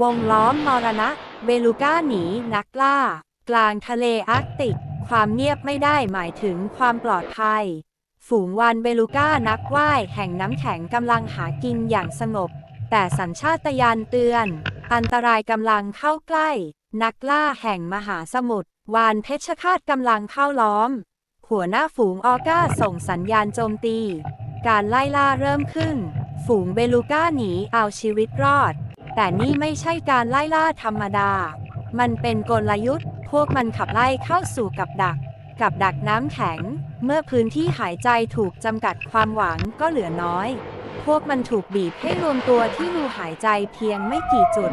วงล้อมมรณะ เบลูก้าหนีนักล่า กลางทะเลอาร์กติก ความเงียบไม่ได้หมายถึงความปลอดภัย ฝูงวานเบลูก้านักว่ายแห่งน้ำแข็งกำลังหากินอย่างสงบ แต่สัญชาตญาณเตือน อันตรายกำลังเข้าใกล้ นักล่าแห่งมหาสมุทรวานเพชฌฆาตกำลังเข้าล้อม หัวหน้าฝูงออก้าส่งสัญญาณโจมตี การไล่ล่าเริ่มขึ้น ฝูงเบลูก้าหนีเอาชีวิตรอด แต่นี่ไม่ใช่การไล่ล่าธรรมดา มันเป็นกลยุทธ์ พวกมันขับไล่เข้าสู่กับดัก กับดักน้ำแข็ง เมื่อพื้นที่หายใจถูกจำกัดความหวังก็เหลือน้อย พวกมันถูกบีบให้รวมตัวที่รูหายใจเพียงไม่กี่จุด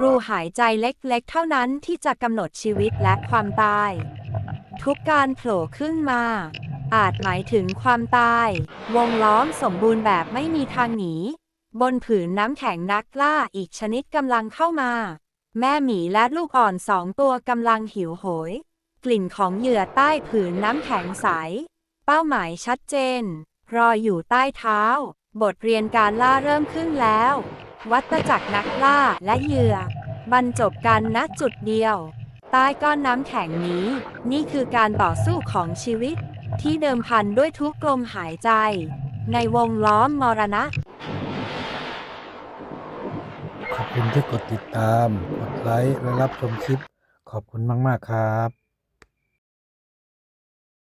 รูหายใจเล็กๆ เท่านั้นที่จะกำหนดชีวิตและความตาย ทุกการโผล่ขึ้นมาอาจหมายถึงความตาย วงล้อมสมบูรณ์แบบไม่มีทางหนี บนผืนน้ำแข็งนักล่าอีกชนิดกำลังเข้ามา แม่หมีและลูกอ่อนสองตัวกำลังหิวโหย กลิ่นของเหยื่อใต้ผืนน้ำแข็งใส เป้าหมายชัดเจน รออยู่ใต้เท้า บทเรียนการล่าเริ่มขึ้นแล้ว วัตจักรนักล่าและเหยื่อบรรจบกันณจุดเดียว ใต้ก้อนน้ำแข็งนี้ นี่คือการต่อสู้ของชีวิต ที่เดิมพันด้วยทุกลมหายใจ ในวงล้อมมรณะ คุณที่กดติดตาม กดไลค์ และรับชมคลิป ขอบคุณมาก ๆ ครับ